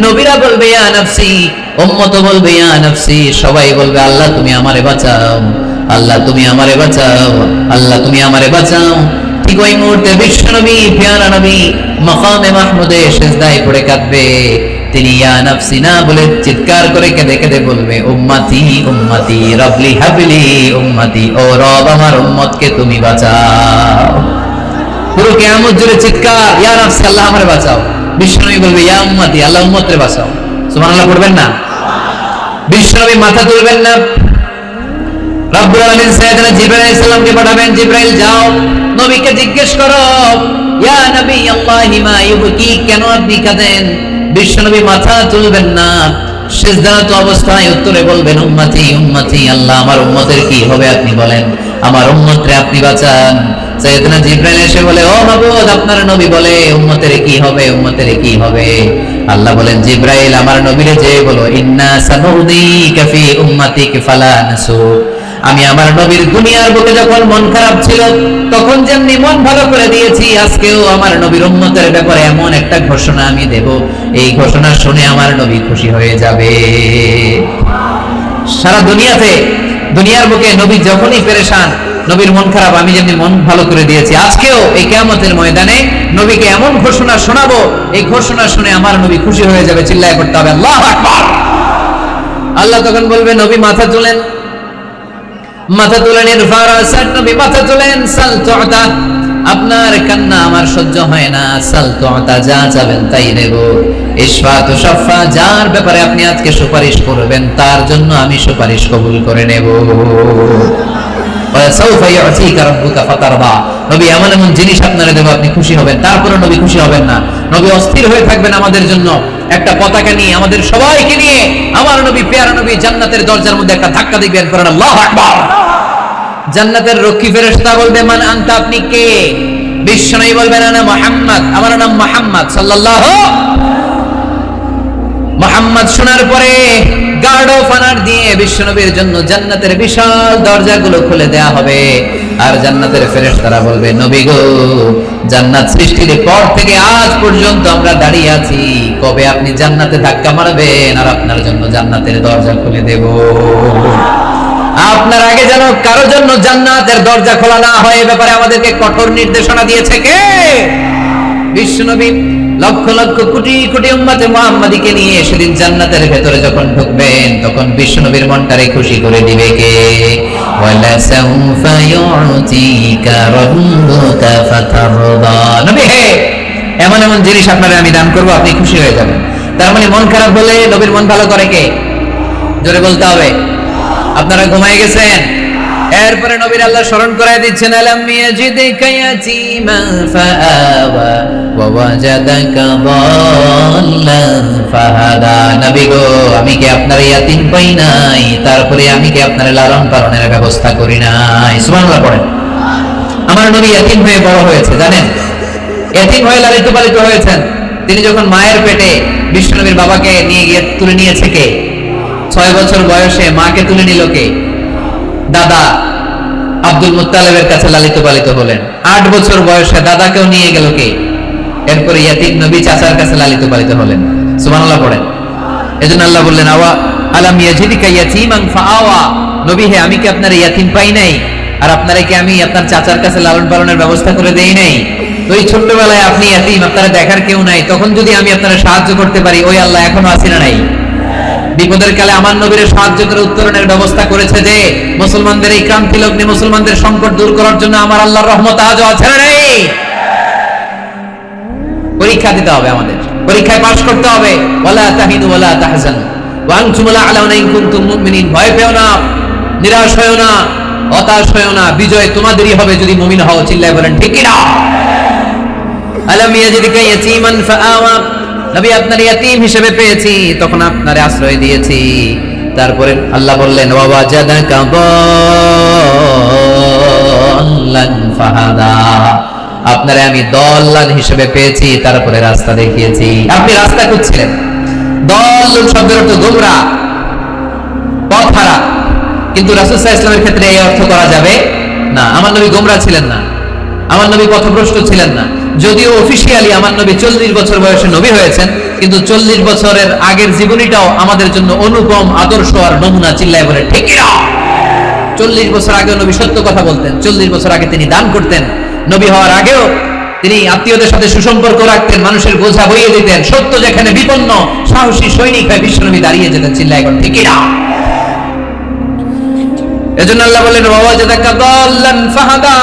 নবীরা বলবে, ইয়া নফসি, উম্মত বলবে, ইয়া নফসি, সবাই বলবে, আল্লাহ, তুমি আমারে বাঁচাও, আল্লাহ, তুমি আমারে বাঁচাও, আল্লাহ, তুমি আমারে বাঁচাও। ঠিক ওই মুহূর্তে বিশ্ব নবী, পিয়ারা নবী, মাকামে মাহমুদে সেজদায় পড়ে কাঁদবে। তিনি, ইয়া না বলে চিৎকার করে কেঁদে কেঁদে বলবে, উম্মতি উম্মতি রবলি হাবলি, উম্মতি, ও রব, আমার উম্মতকে তুমি বাঁচাও। পুরো কেয়ামত জুড়ে চিৎকার, ইয়া নফসি, আল্লাহ, আমারে বাঁচাও। বিশ্বনবী বলবে, ইয়া উম্মতি, আল্লাহ উম্মতরে বাঁচাও। সুবহানাল্লাহ পড়বেন না? বিশ্বনবী মাথা তুলবেন না। রব্বুল আলামিন পাঠাবেন যাও, নবীকে জিজ্ঞেস করো, ইয়া নবী আল্লাহি মা ইউবকি, কেন আপনি কাঁদেন? বিশ্বনবী মাথা তুলবেন না। সিজদারত অবস্থায় উত্তরে বলবেন, উম্মতি উম্মতি, আল্লাহ, আমার উম্মতের কি হবে আপনি বলেন। আমার উম্মতরে আপনি বাঁচান। সৈয়দনা জিব্রাইল এসে বলে, ও মাবুদ, আপনার নবী বলে, উম্মতের কি হবে, উম্মতের কি হবে? আল্লাহ বলেন, জিব্রাইল, আমার নবীরে যে বলো, ইন্না সানুদি কাফি উম্মাতিক ফালা নাসু আমি আমার নবীর দুনিয়ার বুকে যখন মন খারাপ ছিল, তখন যেমনি মন ভালো করে দিয়েছি, আজকেও আমার নবীর উম্মতের ব্যাপারে এমন একটা ঘোষণা আমি দেব। এই ঘোষণা শুনে আমার নবী খুশি হয়ে যাবে। সারা দুনিয়াতে, দুনিয়ার বুকে নবী যখনই পেরেশান, নবীর মন খারাপ, আমি যেমনি মন ভালো করে দিয়েছি, আজকেও এই কেয়ামতের ময়দানে নবীকে এমন ঘোষণা শোনাবো, এই ঘোষণা শুনে আমার নবী খুশি হয়ে যাবে, চিল্লায় করতে হবে, আল্লাহ আল্লাহ তখন বলবে, নবী মাথা তুলেন মাথা তুলেন ইরফার নবী, মাথা তুলেন সাল তুআতা আপনার কান্না আমার সহ্য হয় না, সাল তুআতা যা চাবেন তাই নেব। ইশফাত শাফা, যার ব্যাপারে আপনি আজকে সুপারিশ করবেন, তার জন্য আমি সুপারিশ কবুল করে নেব। নবী এমন এমন জিনিস আপনারা দেব, আপনি খুশি হবেন। তারপরে নবী খুশি হবেন না। নবী অস্থির হয়ে থাকবেন আমাদের জন্য। একটা পতাকা নিয়ে আমাদের সবাইকে নিয়ে আমার নবী, পেয়ারা নবী জান্নাতের দরজার মধ্যে একটা ধাক্কা দিবেন করেন। আল্লাহু জান্নাতের রক্ষী ফেরেশতা বলবে, মান আনতা? আপনি কে? বিশ্বনবী বলবেন, আনা মুহাম্মদ। আমার নাম মুহাম্মদ, সাল্লাল্লাহু মোহাম্মদ শোনার পরে গার্ড অফ অনার দিয়ে বিশ্বনবীর জন্য জান্নাতের বিশাল দরজাগুলো খুলে দেয়া হবে। আর জান্নাতের ফেরেশতারা বলবে, নবী গো, জান্নাত সৃষ্টির পর থেকে আজ পর্যন্ত আমরা দাঁড়িয়ে আছি। কবে আপনি জান্নাতে ধাক্কা মারবেন আর আপনার জন্য জান্নাতের দরজা খুলে দেব। আপনার আগে যেন কারও জন্য জান্নাতের দরজা খোলা না হয় এ ব্যাপারে আমাদেরকে কঠোর নির্দেশনা দিয়েছে কে? বিশ্বনবী লক্ষ লক্ষ কোটি কোটি উম্মতে মুহাম্মাদিকে নিয়ে সেদিন জান্নাতের ভেতরে যখন ঢুকবেন, তখন বিশ্বনবীর মনটারে খুশি করে দিবে কে? ওয়ালা সাউফা ইউতিকা রাব্বুকা ফাতারদা। নবী হে, এমন এমন জিনিস আপনারে আমি দান করব, আপনি খুশি হয়ে যাবেন। তার মানে মন খারাপ হলে নবীর মন ভালো করে কে? জোরে বলতে হবে। আপনারা ঘুমায় গেছেন? এরপরে নবীর আল্লাহ স্মরণ করায় দিচ্ছেন, আলাম ইয়াজিদিকা ইয়াতীমান ফাআওয়া ওয়া ওয়াজাদাকা দাল্লান ফাহাদা। নবী গো, আমি কি আপনার ইয়াতীম পাই নাই? তারপরে আমি কি আপনার লালন পালনের ব্যবস্থা করি নাই? সুবহানাল্লাহ পড়েন। আমার নবী ইয়াতীম হয়ে বড় হয়েছে, জানেন? ইয়াতীম হয়ে লালিত পালিত হয়েছেন। তিনি যখন মায়ের পেটে বিষ্ণু নবীর বাবাকে নিয়ে গিয়ে তুলে নিয়েছে কে? ছয় বছর বয়সে মাকে তুলে নিল কে? দাদা আব্দুল মুত্তালেবের কাছে লালিত পালিত হলেন। আট বছর বয়সে দাদাকেও নিয়ে গেল কে? এরপরে ইয়াতিম নবী চাচার কাছে লালিত পালিত হলেন। সুবহানাল্লাহ পড়েন। এজন্য আল্লাহ বললেন, আওয়া আলাম ইয়াজিদিকা ইয়াতীমান নবী হে, আমি কি আপনার ইয়াতিম পাই নাই? আর আপনারা কি আমি আপনার চাচার কাছে লালন পালনের ব্যবস্থা করে দেই নাই? তো এই ছোট্টবেলায় আপনি ইয়াতিম, আপনারা দেখার কেউ নাই। তখন যদি আমি আপনারা সাহায্য করতে পারি, ওই আল্লাহ এখনও আসি না নাই। বিপদের কালে আমার নবীর সাহায্য করে উত্তরণের ব্যবস্থা করেছে যে, মুসলমানদের এই ক্রান্তি লগ্নে মুসলমানদের সংকট দূর করার জন্য আমার আল্লাহর রহমত আজও আছে নেই? পরীক্ষা দিতে হবে আমাদের। পরীক্ষায় পাশ করতে হবে। ওয়ালা তাহিনু ওয়ালা তাহজানু। ওয়া আনতুম লা আলাউনা ইন কুনতুম মুমিনিন। ভয় পেও না, নিরাশ হয়ো না, হতাশ হয়ো না, বিজয় তোমাদেরই হবে যদি মুমিন হও, চিল্লায় বলেন, ঠিক না আলাম ইয়াজিদিকা ইয়াতীমান ফাআওয়া নবী, আপনার ইয়াতিম হিসেবে পেয়েছি, তখন আপনার আশ্রয় দিয়েছি। তারপরে আল্লাহ বললেন বাবা দল্লান ফাহাদা। আপনারে আমি দল্লান হিসেবে পেয়েছি, তারপরে রাস্তা দেখিয়েছি। আপনি রাস্তা খুঁজছিলেন। দল শব্দের অর্থ গোমরা পথ হারা কিন্তু রাসুসাহ ইসলামের ক্ষেত্রে এই অর্থ করা যাবে না। আমার নবী গোমরা ছিলেন না। আমার নবী পথভ্রষ্ট ছিলেন না। যদিও অফিসিয়ালি আমার নবী চল্লিশ বছর বয়সে নবী হয়েছেন, কিন্তু চল্লিশ বছরের আগের জীবনীটাও আমাদের জন্য অনুপম, আদর্শ আর নমুনা চিল্লায় বলে, ঠিক চল্লিশ বছর আগে নবী সত্য কথা বলতেন, চল্লিশ বছর আগে তিনি দান করতেন। নবী হওয়ার আগেও তিনি আত্মীয়দের সাথে সুসম্পর্ক রাখতেন, মানুষের বোঝা বইয়ে দিতেন, সত্য যেখানে বিপন্ন, সাহসী সৈনিক হয়ে বিশ্বনবী দাঁড়িয়ে যেতেন চিল্লায় এখন ঠিক এজন্য আল্লাহ বলেন ওয়াজাদাকা দাল্লান ফাহাদা।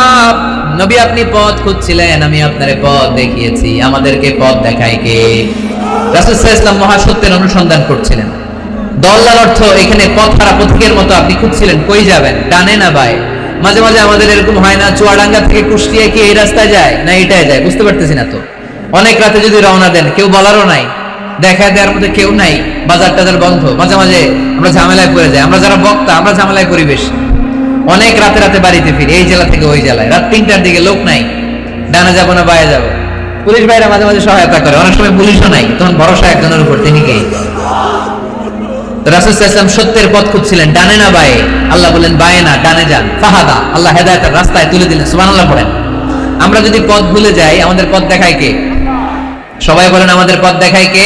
নবী, আপনি পথ খুঁজছিলেন, আমি আপনার পথ দেখিয়েছি। আমাদেরকে পথ দেখায় কে? সাল্লাল্লাহু মহাসত্যের অনুসন্ধান করছিলেন। দল্লার অর্থ এখানে পথ হারা পথিকের মতো আপনি খুঁজছিলেন, কই যাবেন? ডানে না বায়ে? মাঝে মাঝে আমাদের এরকম হয় না, চুয়াডাঙ্গা থেকে কুষ্টিয়া কি এই রাস্তায় যায়, না এটাই যায়? বুঝতে পারতেছি না তো। অনেক রাতে যদি রওনা দেন, কেউ বলারও নাই। দেখা দেওয়ার মধ্যে কেউ নাই। বাজার টাজার বন্ধ। মাঝে মাঝে আমরা ঝামেলায় পড়ে যাই। আমরা যারা বক্তা, আমরা ঝামেলায় পরিবেশ। অনেক রাতে রাতে বাড়িতে ফিরি, এই জেলা থেকে ওই জেলায়। রাত তিনটার দিকে লোক নাই, ডানা যাব না বায়ে যাব। পুলিশ ভাইরা মাঝে মাঝে সহায়তা করে, অনেক সময় পুলিশও নাই, তখন ভরসা একজনের উপর, তিনি কে? সত্যের পথ খুঁজছিলেন, ডানে না বায়ে? আল্লাহ বায়ে না, ডানে যান, ফাহাদা। আল্লাহ হেদায়তের রাস্তায় তুলে দিলেন বলেন। আমরা যদি পথ ভুলে যাই, আমাদের পথ দেখায় কে? সবাই বলেন, আমাদের পথ দেখায় কে?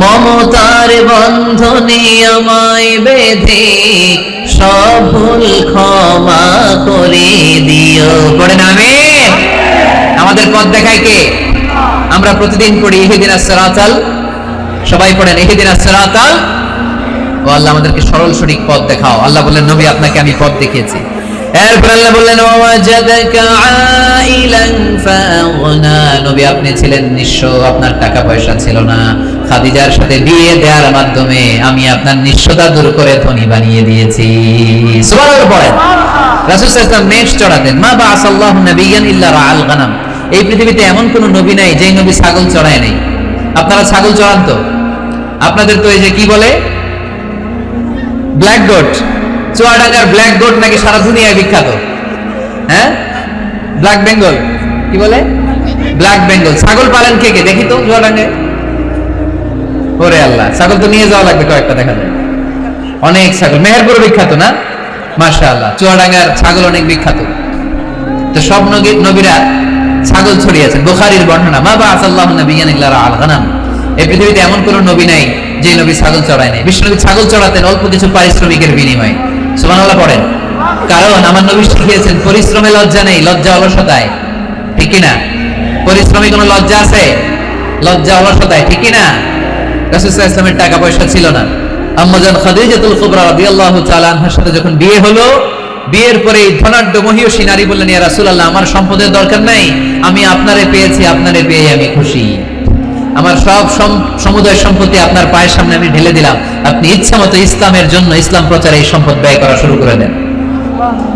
মমতার বন্ধনে আমায় বেঁধে সব ক্ষমা করে দিও। পড়েন আমি? আমাদের পথ দেখায় কে? আমরা প্রতিদিন পড়ি ইহিদিন আসসালাতাল সবাই পড়েন ইহিদিন আসসালাতাল ও আল্লাহ আমাদেরকে সরল সঠিক পথ দেখাও। আল্লাহ বললেন, নবী, আপনাকে আমি পথ দেখিয়েছি। এরপর আল্লাহ বললেন নবী, আপনি ছিলেন নিঃস্ব, আপনার টাকা পয়সা ছিল না। খাদিজার সাথে বিয়ে দেওয়ার মাধ্যমে আমি আপনার নিঃস্বতা দূর করে ধনী বানিয়ে দিয়েছি। সুবহানাল্লাহ রাসূল সাল্লাল্লাহু আলাইহি চড়াতেন। মা বাআসাল্লাহু নাবিয়ান ইল্লা রাআল গানাম। এই পৃথিবীতে এমন কোন নবী নাই যেই নবী ছাগল চড়ায় নাই। আপনারা ছাগল চড়ান তো? আপনাদের তো এই যে কি বলে? ব্ল্যাক গোট চুয়াডাঙ্গার ব্ল্যাক গোট নাকি সারা দুনিয়ায় বিখ্যাত? হ্যাঁ? ব্ল্যাক বেঙ্গল কি বলে? ব্ল্যাক বেঙ্গল ছাগল পালেন কে কে? দেখি তো চুয়াডাঙ্গায়। ওরে আল্লাহ, ছাগল তো নিয়ে যাওয়া লাগবে কয়েকটা দেখা যায়। অনেক ছাগল। মেহেরপুর বিখ্যাত না? মাশা আল্লাহ চুয়াডাঙ্গার ছাগল অনেক বিখ্যাত। তো সব নবী- নবীরা ছাগল ছড়িয়েছেন। বুখারীর বর্ণনা, মা বা আসাল্লাহ আল এই পৃথিবীতে এমন কোন নবী নাই যে নবী ছাগল চড়ায় নাই। বিষ্ণু ছাগল চড়াতেন অল্প কিছু পারিশ্রমিকের বিনিময়ে। সুবহানাল্লাহ পড়েন। কারণ আমার নবী শিখিয়েছেন, পরিশ্রমে লজ্জা নেই, লজ্জা অলসতায়। ঠিক না পরিশ্রমে কোনো লজ্জা আছে? লজ্জা অলসতায়, ঠিক না রাসূল ইসলামের টাকা পয়সা ছিল না। আম্মাজান খাদিজাতুল কুবরা রাদিয়াল্লাহু তাআলা আনহার সাথে যখন বিয়ে হলো, বিয়ের পরে ধনাঢ্য মহিয়সী নারী বললেন, ইয়া রাসূলুল্লাহ, আমার সম্পদের দরকার নাই, আমি আপনারে পেয়েছি, আপনারে পেয়ে আমি খুশি। আমার সব সম- সমুদয় সম্পত্তি আপনার পায়ের সামনে আমি ঢেলে দিলাম। আপনি ইচ্ছা মতো ইসলামের জন্য ইসলাম প্রচারে এই সম্পদ ব্যয় করা শুরু করে দেন।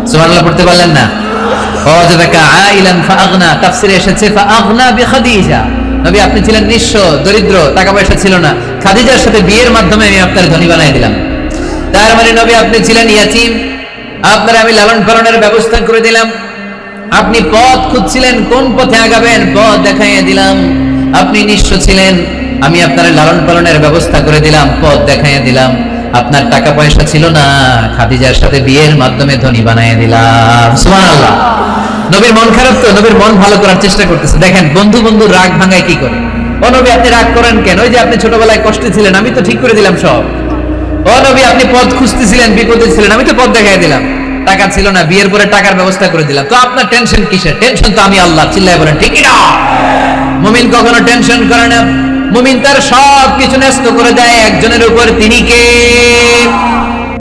সুবহানাল্লাহ, পড়তে পারলেন না? এসেছে নবী, আপনি ছিলেন নিঃস্ব, দরিদ্র টাকা পয়সা ছিল না। খাদিজার সাথে বিয়ের মাধ্যমে আমি আপনার ধনী দিলাম। তার মানে নবী, আপনি ছিলেন আপনার আমি লালন পালনের ব্যবস্থা করে দিলাম। আপনি পথ খুঁজছিলেন, কোন পথে আগাবেন? পথ দেখাইয়ে দিলাম। আপনি নিঃস্ব ছিলেন, আমি আপনার লালন পালনের ব্যবস্থা করে দিলাম, পথ দেখাইয়ে দিলাম। আপনার টাকা পয়সা ছিল না, খাদিজার সাথে বিয়ের মাধ্যমে ধনী বানাইয়ে দিলাম। সুবহানাল্লাহ। নবীর মন খারাপ তো, নবীর মন ভালো করার চেষ্টা করতেছে। দেখেন, বন্ধু বন্ধু রাগ ভাঙায় কি করে? ও নবী, আপনি রাগ করেন কেন? ওই যে আপনি ছোটবেলায় কষ্টে ছিলেন, আমি তো ঠিক করে দিলাম সব। ও নবী, আপনি পথ খুঁজতেছিলেন, বিপদে ছিলেন, আমি তো পথ দেখাই দিলাম। টাকা ছিল না, বিয়ের পরে টাকার ব্যবস্থা করে দিলাম। তো আপনার টেনশন কিসের? টেনশন তো আমি আল্লাহ চিল্লায় বলেন ঠিক না। মুমিন কখনো টেনশন করে না। মুমিন তার সব কিছু ন্যস্ত করে দেয়। একজনের উপর তিনি কে?